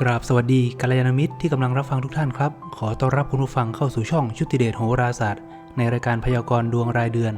กราบสวัสดีกัลยาณมิตรที่กำลังรับฟังทุกท่านครับ ขอต้อนรับคุณผู้ฟังเข้าสู่ช่องชุติเดชโหราศาสตร์ ในรายการพยากรณ์ดวงรายเดือน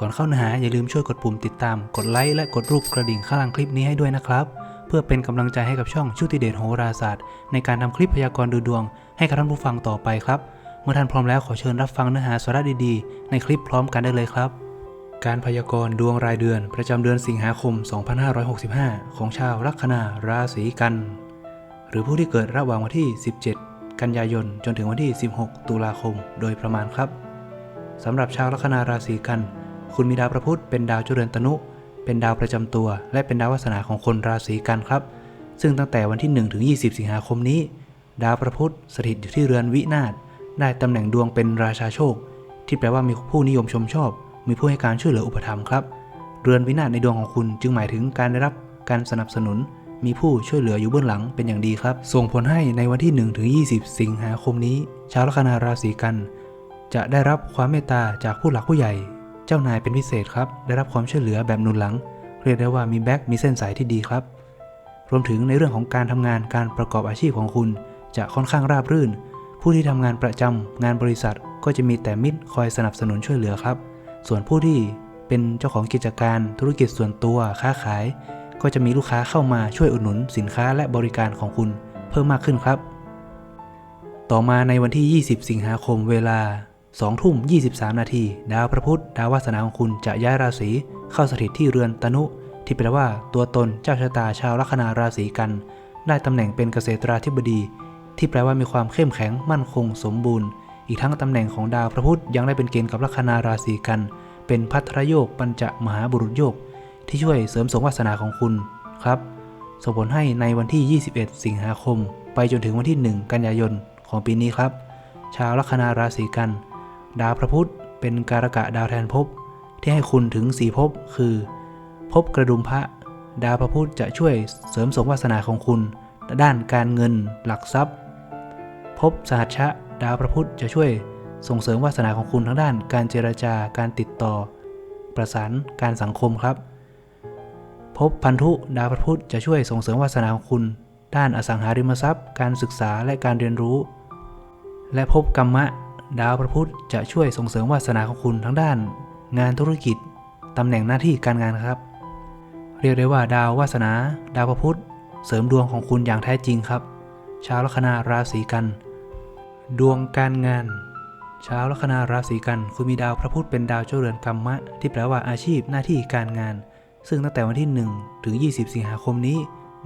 ก่อนเข้าเนื้อหาอย่าลืมช่วยกดปุ่มติดตาม กดไลค์และกดรูปกระดิ่งข้างล่างคลิปนี้ให้ด้วยนะครับ เพื่อเป็นกำลังใจให้กับช่องชุติเดชโหราศาสตร์ ในการทำคลิปพยากรณ์ดูดวง ให้กับท่านผู้ฟังต่อไปครับ เมื่อท่านพร้อมแล้วขอเชิญรับฟังเนื้อหาสาระดีๆ ในคลิปพร้อมกันได้เลยครับ การพยากรณ์ดวงรายเดือน ประจำเดือนสิงหาคม 2565 ของชาวลัคนาราศีกัน หรือผู้ที่เกิดระหว่างวันที่ 17 กันยายน จนถึงวันที่ 16 ตุลาคม โดยประมาณครับสำหรับชาวลัคนาราศีกัน คุณมีดาวพระพุธเป็นดาวเจริญตนุ เป็นดาวประจำตัว และเป็นดาววาสนาของคนราศีกันครับ ซึ่งตั้งแต่วันที่1ถึง20 สิงหาคมนี้ ดาวพระพุธสถิตอยู่ที่เรือนวินาศได้ตำแหน่งดวงเป็นราชาโชค ที่แปลว่ามีผู้นิยมชมชอบ มีผู้ให้การช่วยเหลืออุปถัมภ์ครับ เรือนวินาศในดวงของคุณจึงหมายถึงการได้รับการสนับสนุน มีผู้ช่วยเหลืออยู่เบื้องหลังเป็นอย่างดีครับ ส่งผลให้ในวันที่1ถึง20 สิงหาคมนี้ ชาวลัคนาราศีกัน จะได้รับความเมตตาจากผู้หลักผู้ใหญ่ เจ้านายเป็นพิเศษครับ ได้รับความช่วยเหลือแบบนุนหลัง เรียกได้ว่ามีแบ็กมีเส้นสายที่ดีครับ รวมถึงในเรื่องของการทำงานการประกอบอาชีพของคุณ จะค่อนข้างราบรื่น ผู้ที่ทำงานประจำงานบริษัท ก็จะมีแต่มิตรคอยสนับสนุนช่วยเหลือครับ ส่วนผู้ที่เป็นเจ้าของกิจการธุรกิจส่วนตัวค้าขาย ก็จะมีลูกค้าเข้ามาช่วยอุดหนุนสินค้าและบริการของคุณเพิ่มมากขึ้นครับ ต่อมาในวันที่ 20 สิงหาคมเวลา 2 ทุ่ม 23 นาทีดาวพระพุธดาววาสนาของคุณจะย้ายราศีเข้าสถิตที่เรือนตนุ ที่แปลว่าตัวตนเจ้าชะตาชาวลัคนาราศีกัน ได้ตำแหน่งเป็นเกษตราธิบดี ที่แปลว่ามีความเข้มแข็งมั่นคงสมบูรณ์ อีกทั้งตำแหน่งของดาวพระพุธยังได้เป็นเกณฑ์กับลัคนาราศีกัน เป็นพัทรโยกปัญจมหาบุรุษโยก ที่ช่วยเสริมสงวาสนาของคุณครับส่งผลให้ในวันที่ 21 สิงหาคม ไปจนถึงวันที่ 1 กันยายนของปีนี้ครับ ชาวลัคนาราศีกัน ดาวพระพุธเป็นการกะดาวแทนภพที่ให้คุณถึง 4ภพคือภพกระดุมพระ ดาวพระพุธจะช่วยเสริมสงวาสนาของคุณ ด้านการเงินหลักทรัพย์ภพสหัชชะ ดาวพระพุธจะช่วยส่งเสริมวาสนาของคุณทั้งด้าน การเจรจาการติดต่อ ประสานการสังคมครับ พบพันธุดาวพระพุธจะช่วยส่งเสริมวาสนาของคุณ ด้านอสังหาริมทรัพย์ การศึกษาและการเรียนรู้ และพบกรรมะ ดาวพระพุธจะช่วยส่งเสริมวาสนาของคุณทั้งด้าน งานธุรกิจตำแหน่งหน้าที่การงานครับ เรียกได้ว่าดาววาสนา ดาวพระพุธเสริมดวงของคุณอย่างแท้จริงครับ ชาวลัคนาราศีกัน ดวงการงานชาวลัคนาราศีกัน คุณมีดาวพระพุธเป็นดาวเจ้าเรือนกรรมะ ที่แปลว่าอาชีพหน้าที่การงาน ซึ่งตั้งแต่วันที่ 1 ถึง 20 สิงหาคมนี้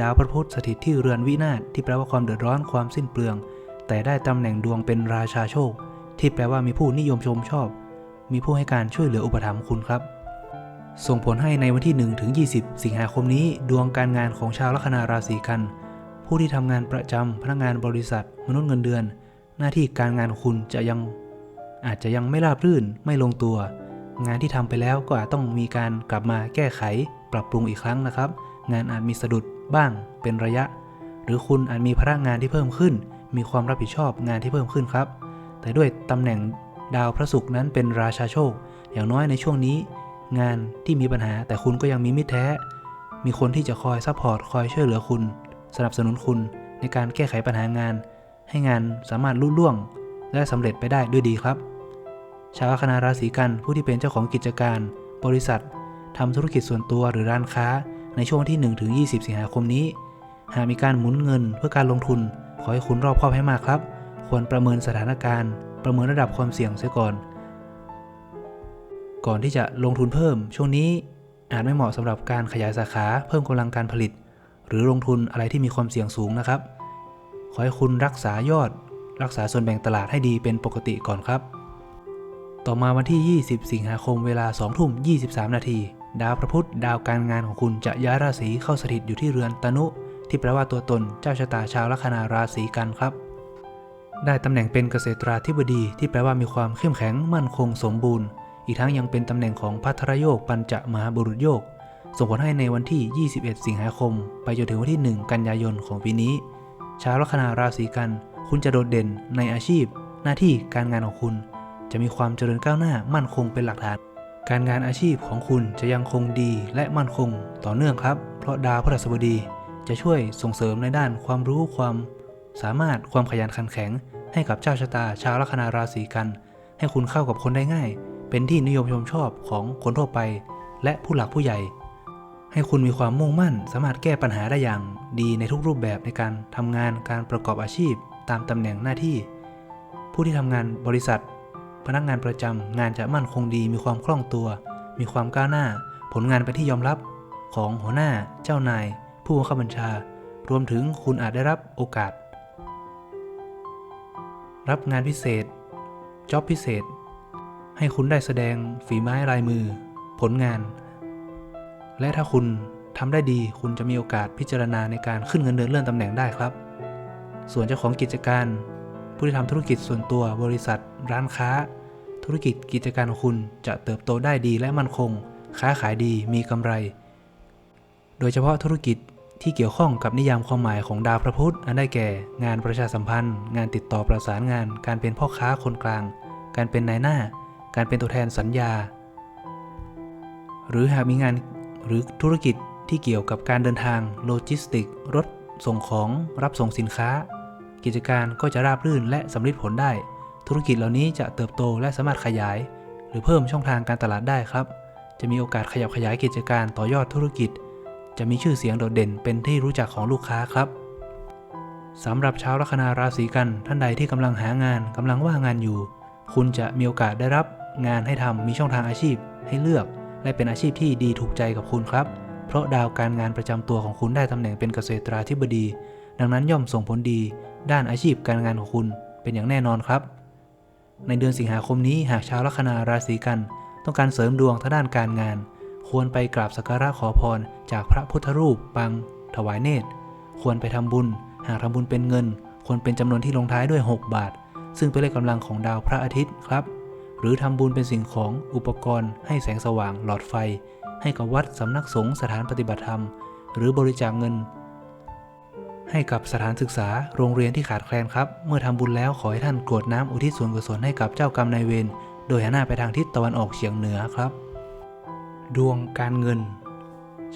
ดาวพระพุธสถิตที่เรือนวินาศที่แปลว่าความเดือดร้อนความสิ้นเปลือง แต่ได้ตำแหน่งดวงเป็นราชาโชค ที่แปลว่ามีผู้นิยมชมชอบ มีผู้ให้การช่วยเหลืออุปถัมภ์คุณครับ ส่งผลให้ในวันที่1ถึง20 สิงหาคมนี้ ดวงการงานของชาวลัคนาราศีกัน ผู้ที่ทำงานประจำพนักงานบริษัท มนุษย์เงินเดือน หน้าที่การงานคุณจะยัง อาจจะยังไม่ราบรื่นไม่ลงตัว งานที่ทำไปแล้วก็อาจต้องมีการกลับมาแก้ไขปรับปรุงอีกครั้งนะครับ งานอาจมีสะดุดบ้างเป็นระยะ หรือคุณอาจมีพนักงานที่เพิ่มขึ้น มีความรับผิดชอบงานที่เพิ่มขึ้นครับ แต่ด้วยตำแหน่งดาวพระศุกร์นั้นเป็นราชาโชค อย่างน้อยในช่วงนี้ งานที่มีปัญหาแต่คุณก็ยังมีมิตรแท้ มีคนที่จะคอยซัพพอร์ตคอยช่วยเหลือคุณ สนับสนุนคุณในการแก้ไขปัญหางาน ให้งานสามารถลุล่วง และสำเร็จไปได้ด้วยดีครับ ชาวลัคนาราศีกันผู้ที่เป็นเจ้าของกิจการ บริษัททำธุรกิจส่วนตัวหรือร้านค้าในช่วงวันที่1ถึง20สิงหาคมนี้ หากมีการหมุนเงินเพื่อการลงทุน ขอให้คุณรอบคอบให้มากครับ ควรประเมินสถานการณ์ ประเมินระดับความเสี่ยงเสียก่อน ก่อนที่จะลงทุนเพิ่ม ช่วงนี้อาจไม่เหมาะสำหรับการขยายสาขาเพิ่มกำลังการผลิต หรือลงทุนอะไรที่มีความเสี่ยงสูงนะครับ ขอให้คุณรักษายอด รักษาส่วนแบ่งตลาดให้ดีเป็นปกติก่อนครับ ต่อมาวันที่ 20 สิงหาคมเวลา2ทุ่ม 23 นาที ดาวพระพุธดาวการงานของคุณจะย้ายราศีเข้าสถิตอยู่ที่เรือนตนุ ที่แปลว่าตัวตนเจ้าชะตาชาวลัคนาราศีกันครับ ได้ตำแหน่งเป็นเกษตราธิบดี ที่แปลว่ามีความเข้มแข็งมั่นคงสมบูรณ์ อีกทั้งยังเป็นตำแหน่งของพัทรโยกปัญจมหาบุรุษโยกส่งผลให้ในวันที่ 21 สิงหาคม ไปจนถึงวันที่ 1 กันยายนของปีนี้ ชาวลัคนาราศีกัน คุณจะโดดเด่นในอาชีพ หน้าที่การงานของคุณ จะมีความเจริญก้าวหน้ามั่นคงเป็นหลักฐาน การงานอาชีพของคุณจะยังคงดีและมั่นคงต่อเนื่องครับ เพราะดาวพฤหัสบดีจะช่วยส่งเสริมในด้านความรู้ความสามารถความขยันขันแข็ง ให้กับเจ้าชะตาชาวลัคนาราศีกัน ให้คุณเข้ากับคนได้ง่าย เป็นที่นิยมชมชอบของคนทั่วไป และผู้หลักผู้ใหญ่ ให้คุณมีความมุ่งมั่น สามารถแก้ปัญหาได้อย่างดีในทุกรูปแบบในการทำงานการประกอบอาชีพ ตามตำแหน่งหน้าที่ ผู้ที่ทำงานบริษัท พนักงานประจำงานจะมั่นคงดีมีความคล่องตัว มีความก้าวหน้า ผลงานเป็นที่ยอมรับของหัวหน้า เจ้านาย ผู้บังคับบัญชา รวมถึงคุณอาจได้รับโอกาส รับงานพิเศษจ็อบพิเศษ ให้คุณได้แสดงฝีไม้ลายมือ ผลงาน และถ้าคุณทำได้ดีคุณจะมีโอกาสพิจารณาในการขึ้นเงินเดือนเลื่อนตำแหน่งได้ครับ ส่วนเจ้าของกิจการ ผู้ที่ทำธุรกิจส่วนตัวบริษัท ร้านค้า ธุรกิจกิจการของคุณจะเติบโตได้ดีและมั่นคง ค้าขายดีมีกำไร โดยเฉพาะธุรกิจที่เกี่ยวข้องกับนิยามความหมายของดาวพระพุธอันได้แก่ งานประชาสัมพันธ์ งานติดต่อประสานงาน การเป็นพ่อค้าคนกลาง การเป็นนายหน้า การเป็นตัวแทนสัญญา หรือหากมีงานหรือธุรกิจที่เกี่ยวกับการเดินทางโลจิสติก รถ ส่งของรับส่งสินค้า กิจการก็จะราบรื่นและสำเร็จผลได้ ธุรกิจเหล่านี้จะเติบโตและสามารถขยาย หรือเพิ่มช่องทางการตลาดได้ครับ จะมีโอกาสขยับขยายกิจการต่อยอดธุรกิจ จะมีชื่อเสียงโดดเด่นเป็นที่รู้จักของลูกค้าครับสำหรับชาวลัคนาราศีกันท่านใดที่กำลังหางานกำลังว่างงานอยู่ คุณจะมีโอกาสได้รับงานให้ทำมีช่องทางอาชีพ ให้เลือก และเป็นอาชีพที่ดีถูกใจกับคุณครับ เพราะดาวการงานประจำตัวของคุณได้ตำแหน่งเป็นเกษตราธิบดี ดังนั้นย่อมส่งผลดี ด้านอาชีพการงานของคุณเป็นอย่างแน่นอนครับ ในเดือนสิงหาคมนี้หากชาวลัคนาราศีกัน ต้องการเสริมดวงทางด้านการงาน ควรไปกราบสักการะขอพร จากพระพุทธรูปปางถวายเนตร ควรไปทำบุญ หากทำบุญเป็นเงิน ควรเป็นจำนวนที่ลงท้ายด้วย 6 บาท ซึ่งเป็นเลขกำลังของดาวพระอาทิตย์ครับ หรือทำบุญเป็นสิ่งของอุปกรณ์ ให้แสงสว่างหลอดไฟ ให้กับวัดสำนักสงฆ์สถานปฏิบัติธรรม หรือบริจาคเงิน ให้กับสถานศึกษาโรงเรียนที่ขาดแคลนครับ เมื่อทำบุญแล้วขอให้ท่านกรวดน้ำอุทิศส่วนกุศลให้กับเจ้ากรรมนายเวรโดยหันหน้าไปทางทิศตะวันออกเฉียงเหนือครับ ดวงการเงิน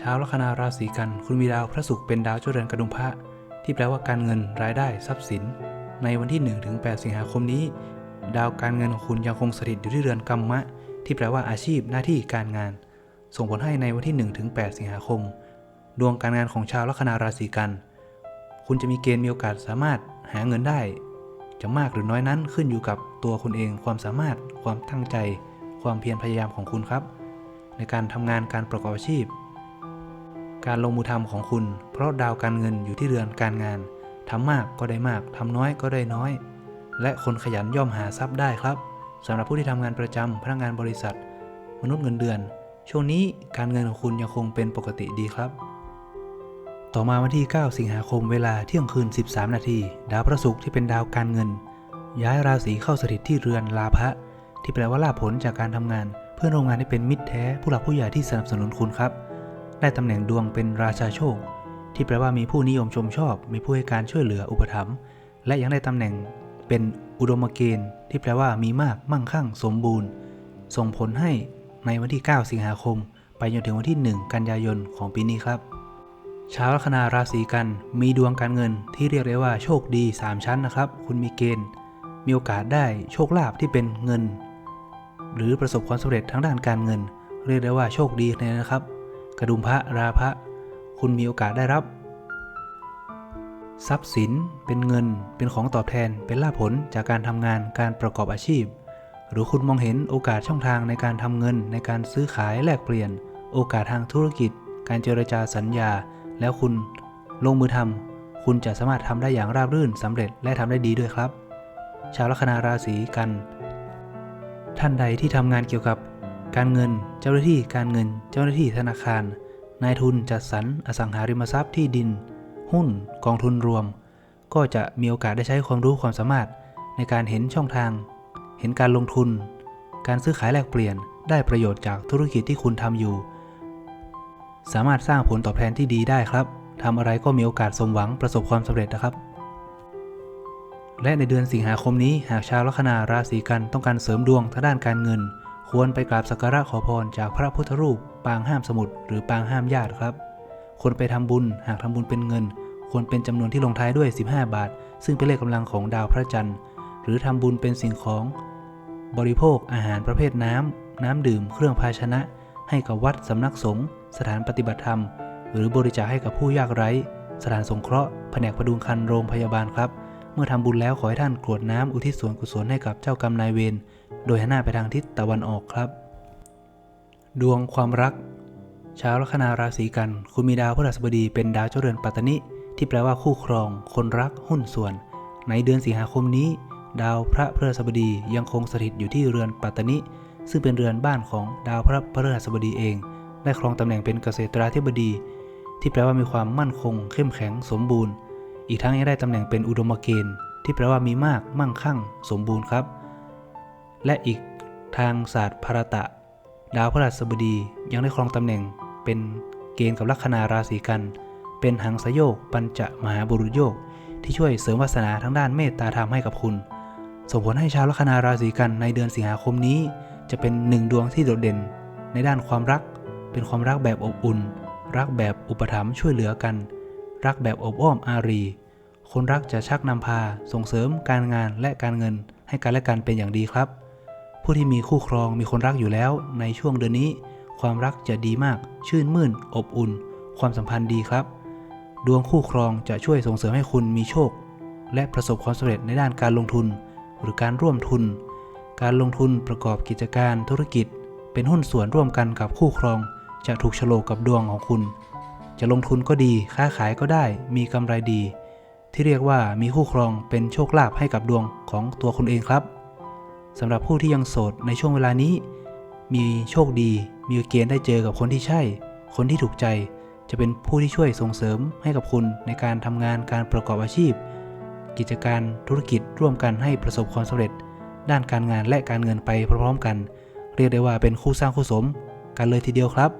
ชาวลัคนาราศีกันคุณมีดาวพระศุกร์เป็นดาวเจ้าเรือนกระดุมพระ ที่แปลว่าการเงินรายได้ทรัพย์สิน ในวันที่1ถึง8สิงหาคมนี้ ดาวการเงินของคุณยังคงสถิตอยู่ที่เรือนกรรมะ ที่แปลว่าอาชีพหน้าที่การงาน ส่งผลให้ในวันที่1ถึง8สิงหาคม ดวงการงานของชาวลัคนาราศีกัน คุณจะมีเกณฑ์มีโอกาสสามารถหาเงินได้ จะมากหรือน้อยนั้นขึ้นอยู่กับตัวคุณเองความสามารถ ความตั้งใจ ความเพียรพยายามของคุณครับ ในการทำงานการประกอบอาชีพ การลงมือทำของคุณ เพราะดาวการเงินอยู่ที่เรือนการงานทำมากก็ได้มากทำน้อยก็ได้น้อย และคนขยันย่อมหาทรัพย์ได้ครับสำหรับผู้ที่ทำงานประจำพนักงานบริษัท มนุษย์เงินเดือน ช่วงนี้การเงินของคุณยังคงเป็นปกติดีครับ ต่อมาวันที่ 9 สิงหาคมเวลาเที่ยงคืน 13 นาที ดาวพระศุกร์ที่เป็นดาวการเงิน ย้ายราศีเข้าสถิตที่เรือนลาภะที่แปลว่าลาผลจากการทำงาน เพื่อนร่วมงานที่เป็นมิตรแท้ผู้หลักผู้ใหญ่ที่สนับสนุนคุณครับ ได้ตำแหน่งดวงเป็นราชาโชค ที่แปลว่ามีผู้นิยมชมชอบ มีผู้ให้การช่วยเหลืออุปถัมภ์และยังได้ตำแหน่งเป็นอุดมเกณฑ์ที่แปลว่ามีมากมั่งคั่ง สมบูรณ์ ส่งผลให้ในวันที่ 9 สิงหาคม ไปจนถึงวันที่ 1 กันยายนของปีนี้ครับ ชาวลัคนาราศีกันมีดวงการเงินที่เรียกได้ว่าโชคดี 3 ชั้นนะครับ คุณมีเกณฑ์ มีโอกาสได้โชคลาภที่เป็นเงิน หรือประสบความสำเร็จทางด้านการเงิน เรียกได้ว่าโชคดีเลยนะครับ กระดุมพระราพะคุณมีโอกาสได้รับ ทรัพย์สินเป็นเงินเป็นของตอบแทนเป็นลาภผลจากการทำงานการประกอบอาชีพ หรือคุณมองเห็นโอกาสช่องทางในการทำเงินในการซื้อขายแลกเปลี่ยน โอกาสทางธุรกิจ การเจรจาสัญญา แล้วคุณลงมือทำคุณจะสามารถทำได้อย่างราบรื่นสำเร็จและทำได้ดีด้วยครับ ชาวลัคนาราศีกัน ท่านใดที่ทำงานเกี่ยวกับการเงิน เจ้าหน้าที่การเงิน เจ้าหน้าที่ธนาคาร นายทุนจัดสรรอสังหาริมทรัพย์ที่ดิน หุ้น กองทุนรวม ก็จะมีโอกาสได้ใช้ความรู้ความสามารถในการเห็นช่องทาง เห็นการลงทุน การซื้อขายแลกเปลี่ยน ได้ประโยชน์จากธุรกิจที่คุณทำอยู่ สามารถสร้างผลตอบแทนที่ดีได้ครับทำอะไรก็มีโอกาสสมหวังประสบความสำเร็จนะครับ และในเดือนสิงหาคมนี้หากชาวลัคนาราศีกันต้องการเสริมดวงทางด้านการเงิน ควรไปกราบสักการะขอพรจากพระพุทธรูป ปางห้ามสมุทรหรือปางห้ามญาติครับควรไปทำบุญหากทำบุญเป็นเงิน ควรเป็นจำนวนที่ลงท้ายด้วย 15 บาท ซึ่งเป็นเลขกำลังของดาวพระจันทร์ หรือทำบุญเป็นสิ่งของ บริโภคอาหารประเภทน้ำน้ำดื่ม เครื่องภาชนะ ให้กับวัดสำนักสงฆ์ สถานปฏิบัติธรรม หรือบริจาคให้กับผู้ยากไร้ สถานสงเคราะห์แผนกพดุงคันโรงพยาบาลครับ เมื่อทำบุญแล้วขอให้ท่านกรวดน้ำอุทิศส่วนกุศลให้กับเจ้ากรรมนายเวรโดยหันหน้าไปทางทิศตะวันออกครับ ดวงความรักชาวลัคนาราศีกัน คุณมีดาวพฤหัสบดีเป็นดาวเจ้าเรือนปัตตนิที่แปลว่าคู่ครอง คนรักหุ้นส่วน ในเดือนสิงหาคมนี้ ดาวพระพฤหัสบดียังคงสถิตอยู่ที่เรือนปัตตนิซึ่งเป็นเรือนบ้านของดาวพระพฤหัสบดีเอง ได้ครองตำแหน่งเป็นเกษตราธิบดี ที่แปลว่ามีความมั่นคง เข้มแข็งสมบูรณ์ อีกทั้งยังได้ตำแหน่งเป็นอุดมเกณฑ์ ที่แปลว่ามีมากมั่งคั่ง สมบูรณ์ครับ และอีกทางศาสตร์ภารตะ ดาวพฤหัสบดียังได้ครองตำแหน่งเป็นเกณฑ์กับลัคนาราศีกัน เป็นหังสโยก ปัญจมหาบุรุษโยก ที่ช่วยเสริมวาสนาทั้งด้านเมตตาธรรมให้กับคุณ ส่งผลให้ชาวลัคนาราศีกันในเดือนสิงหาคมนี้ จะเป็นหนึ่งดวงที่โดดเด่น ในด้านความรัก เป็นความรักแบบอบอุ่น รักแบบอุปถัมภ์ช่วยเหลือกัน รักแบบอบอ้อมอารี คนรักจะชักนำพาส่งเสริมการงานและการเงินให้กันและกันเป็นอย่างดีครับ ผู้ที่มีคู่ครองมีคนรักอยู่แล้ว ในช่วงเดือนนี้ ความรักจะดีมาก ชื่นมื่น อบอุ่น ความสัมพันธ์ดีครับ ดวงคู่ครองจะช่วยส่งเสริมให้คุณมีโชค และประสบความสำเร็จในด้านการลงทุน หรือการร่วมทุน การลงทุนประกอบกิจการธุรกิจ เป็นหุ้นส่วนร่วมกันกับคู่ครอง จะถูกโฉลกกับดวงของคุณ จะลงทุนก็ดีค้าขายก็ได้มีกำไรดี ที่เรียกว่ามีคู่ครองเป็นโชคลาภให้กับดวงของตัวคุณเองครับสำหรับผู้ที่ยังโสดในช่วงเวลานี้ มีโชคดีมีเกณฑ์ได้เจอกับคนที่ใช่ คนที่ถูกใจ จะเป็นผู้ที่ช่วยส่งเสริมให้กับคุณในการทำงานการประกอบอาชีพ กิจการธุรกิจร่วมกันให้ประสบความสำเร็จ ด้านการงานและการเงินไปพร้อมๆกัน เรียกได้ว่าเป็นคู่สร้างคู่สม กันเลยทีเดียวครับ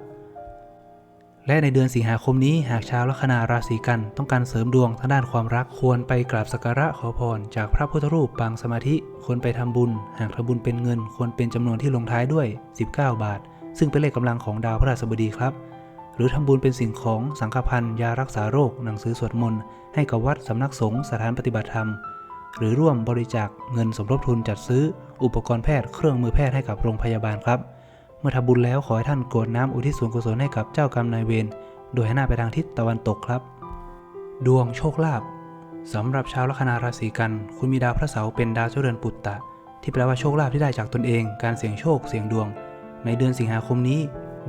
และในเดือนสิงหาคมนี้หากชาวลัคนาราศีกันต้องการเสริมดวงทางด้านความรักควรไปกราบสักการะขอพร จากพระพุทธรูปปางสมาธิควรไปทำบุญ หากทำบุญเป็นเงินควรเป็นจำนวนที่ลงท้ายด้วย 19 บาท ซึ่งเป็นเลขกำลังของดาวพฤหัสบดีครับ หรือทำบุญเป็นสิ่งของสังฆพันธ์ยารักษาโรค หนังสือสวดมนต์ให้กับวัดสำนักสงฆ์สถานปฏิบัติธรรม หรือร่วมบริจาคเงินสมทบทุนจัดซื้อ อุปกรณ์แพทย์เครื่องมือแพทย์ให้กับโรงพยาบาลครับ เมื่อทำบุญแล้วขอให้ท่านกรวดน้ำอุทิศส่วนกุศลให้กับเจ้ากรรมนายเวร โดยให้หน้าไปทางทิศตะวันตกครับ ดวงโชคลาภสำหรับชาวลัคนาราศีกัน คุณมีดาวพระเสาร์เป็นดาวเจ้าเรือนปุตตะ ที่แปลว่าโชคลาภที่ได้จากตนเอง การเสี่ยงโชคเสี่ยงดวง ในเดือนสิงหาคมนี้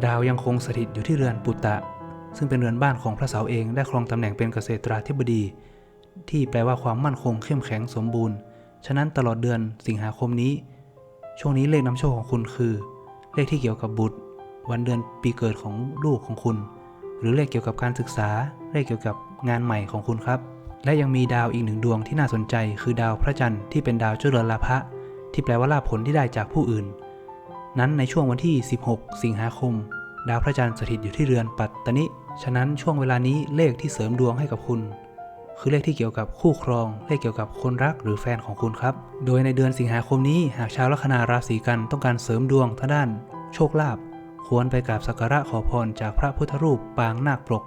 ดาวยังคงสถิตอยู่ที่เรือนปุตตะ ซึ่งเป็นเรือนบ้านของพระเสาร์เองได้ครองตำแหน่งเป็นเกษตราธิบดี ที่แปลว่าความมั่นคงเข้มแข็งสมบูรณ์ ฉะนั้นตลอดเดือนสิงหาคมนี้ ช่วงนี้เลขนำโชคของคุณคือ เลขที่เกี่ยวกับบุตร วันเดือนปีเกิดของลูกของคุณ หรือเลขเกี่ยวกับการศึกษา เลขเกี่ยวกับงานใหม่ของคุณครับ และยังมีดาวอีกหนึ่งดวงที่น่าสนใจ คือดาวพระจันทร์ที่เป็นดาวเจ้าเรือนลาภะที่แปลว่าลาภผลที่ได้จากผู้อื่น นั้นในช่วงวันที่ 16 สิงหาคม ดาวพระจันทร์สถิตอยู่ที่เรือนปัตตนิ ฉะนั้นช่วงเวลานี้เลขที่เสริมดวงให้กับคุณ คือเลขที่เกี่ยวกับคู่ครอง เลขเกี่ยวกับคนรักหรือแฟนของคุณครับ โดยในเดือนสิงหาคมนี้หากชาวลัคนาราศีกันต้องการเสริมดวงทางด้าน โชคลาภควรไปกราบสักการะขอพรจากพระพุทธรูปปางนาคปรก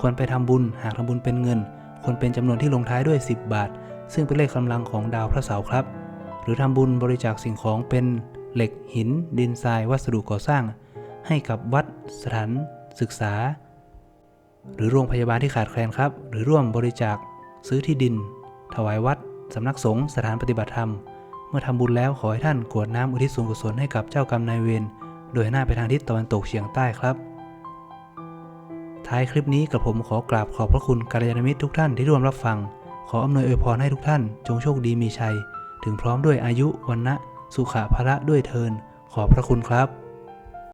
ควรไปทำบุญหากทำบุญเป็นเงิน ควรเป็นจำนวนที่ลงท้ายด้วย 10 บาท ซึ่งเป็นเลขกำลังของดาวพระเสาร์ครับ หรือทำบุญบริจาคสิ่งของเป็นเหล็กหิน ดินทรายวัสดุก่อสร้าง ให้กับวัด สถานศึกษา หรือโรงพยาบาลที่ขาดแคลนครับ หรือร่วมบริจาค ซื้อที่ดิน ถวายวัด สำนักสงฆ์สถานปฏิบัติธรรม เมื่อทำบุญแล้วขอให้ท่านกรวดน้ำอุทิศส่วนกุศลให้กับเจ้ากรรมนายเวรโดยหน้าไปทางทิศตะวันตกเฉียงใต้ครับ ท้ายคลิปนี้กับผมขอกราบขอบพระคุณกัลยาณมิตรทุกท่านที่ร่วมรับฟัง ขออำนวยอวยพรให้ทุกท่าน จงโชคดีมีชัย ถึงพร้อมด้วยอายุวันนะสุขะพละด้วยเทินขอบพระคุณครับ